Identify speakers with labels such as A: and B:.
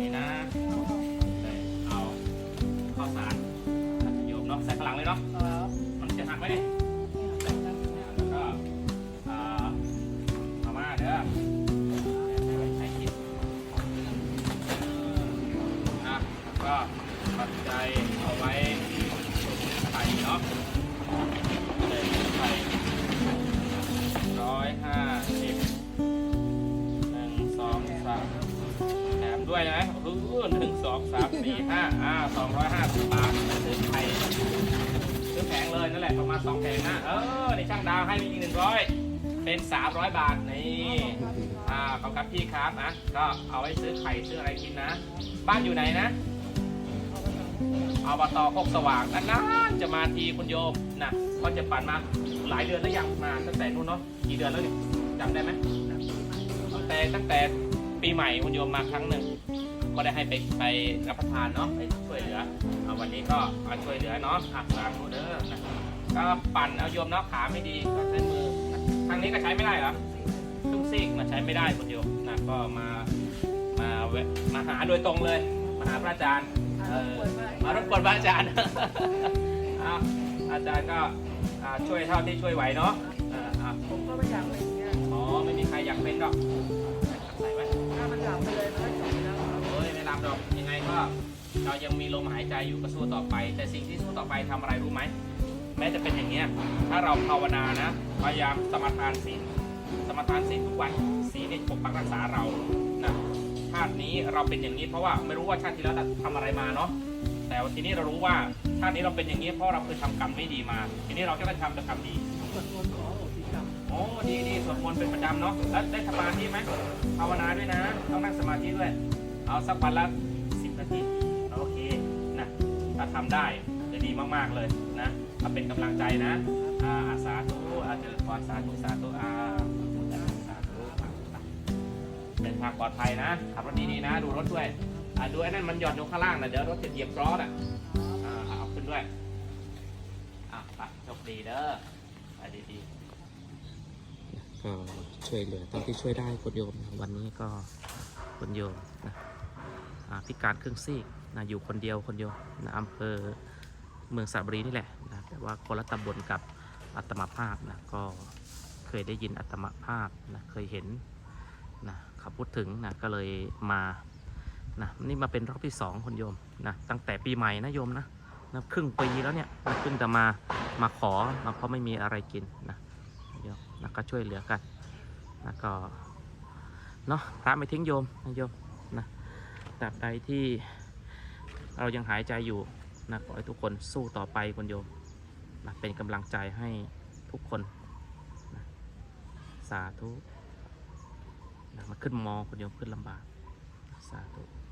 A: นี่นะได้เอาข้าวสารโยมเนาะใส่ข้างหลังเลยเนาะมันจะหักไหมเนี่ยแล้วก็อ่ามาเด้อใช้กินอะแล้วก็ปัจจัยเอาไว้ไข่เนาะเลยไข่ ด้วยนะเออหนึ่งสองสามสี่ห้าอ่าสองร้อยห้าสิบบาทซื้อไข่ซื้อแผงเลยนั่นแหละประมาณสองแผงนะเออในช่างดาวให้ไปอีกหนึ่งร้อยเป็นสามร้อยบาทนี่อ่าขอบครับพี่ครับนะก็เอาไว้ซื้อไข่ซื้ออะไรกินนะ บ้านอยู่ไหนนะอบตโคกสว่างนานๆจะมาทีคุณโยมนะก็จะปั่นมาหลายเดือนแล้วยังมาตั้งแต่นู้นเนาะกี่เดือนแล้วเนี่ยจำได้ไหมตั้งแต่ตั้งแต่ ปีใหม่คุณโยมมาครั้งหนึ่งก็ได้ให้ไปไปรับประทานเนาะไปช่วยเหลือเอาวันนี้ก็มาช่วยเหลือเนาะอะสาธุเด้อนะก็ปั่นเอาโยมเนาะขาไม่ดีก็ใช้มือนะทางนี้ก็ใช้ไม่ได้เหรอตุ้งซีกมาใช้ไม่ได้คุณโยมนะก็มามาแวะมาหาโดยตรงเลยมาหาพระอาจารย์เออมารบกวนพระอาจารย์เอาอาจารย์ก็อ่าช่วยเท่าที่ช่วยไหวเนาะเอออะ
B: ผมก็ไม่อยากเป็นอย่างเงี้ย
A: อ๋อไม่มีใครอยากเป็นหรอก
B: ก็
A: เรายังมีลมหายใจอยู่ก็สู้ต่อไป แต่สิ่งที่สู้ต่อไปทำอะไรรู้ไหมแม้จะเป็นอย่างเงี้ยถ้าเราภาวนานะพยายามสมาทานศีลสมาทานศีลทุกวันศีลเนี่ยปกปักรักษาเรานะชาตินี้เราเป็นอย่างนี้เพราะว่าไม่รู้ว่าชาติที่แล้วเราทำอะไรมาเนาะแต่วันทีนี้เรารู้ว่าชาตินี้เราเป็นอย่างนี้เพราะเราเคยทำกรรมไม่ดีมา ทีนี้เราจะได้ทำแต่กรรมดี
B: สวดมนต์ขอโหสิกรรม
A: โอ้ดีดีสวดมนต์เป็นประจำเนาะแล้วได้สมาธิไหมภาวนาด้วยนะ ต้องนั่งสมาธิด้วย เอาสักวันละ ถ้าทำได้จะดีมากๆเลยนะถ้าเป็นกำลังใจนะอาสาธุอาเจริญพรสาธุสาธุอาสาธุสาเป็นทางปลอดภัยนะขับรถดีๆนะ ดูรถด้วยอ่าดูไอ้นั่นมันหย่อนอยู่ข้างล่างนะเดี๋ยวรถจะเหยียบล้อน่ะอ่าเอาขึ้นด้วยอะไปโชคดีเด้อไปดีๆ
C: ก็ช่วยเหลือเท่าที่ช่วยได้คุณโยมวันนี้ก็คุณโยมนะอาพิการเครื่องซีก นะอยู่คนเดียวคนโยมนะอำเภอเมืองสระบุรีนี่แหละนะแต่ว่าคนละตำบลกับอัตมาภาพนะก็เคยได้ยินอัตมาภาพนะเคยเห็นนะเขาพูดถึงนะก็เลยมานะนี่มาเป็นรอบที่สองคุณโยมนะตั้งแต่ปีใหม่นะโยมนะนะครึ่งปีแล้วเนี่ยนะเพิ่งจะมามาขอมาเพราะไม่มีอะไรกินนะโยมนะก็ช่วยเหลือกันนะก็เนาะพระไม่ทิ้งโยมนะโยมนะตราบใดที่ เรายังหายใจอยู่นะขอให้ทุกคนสู้ต่อไปคุณโยมนะเป็นกำลังใจให้ทุกคนนะสาธุนะมาขึ้นมอคุณโยมขึ้นลำบาก สาธุ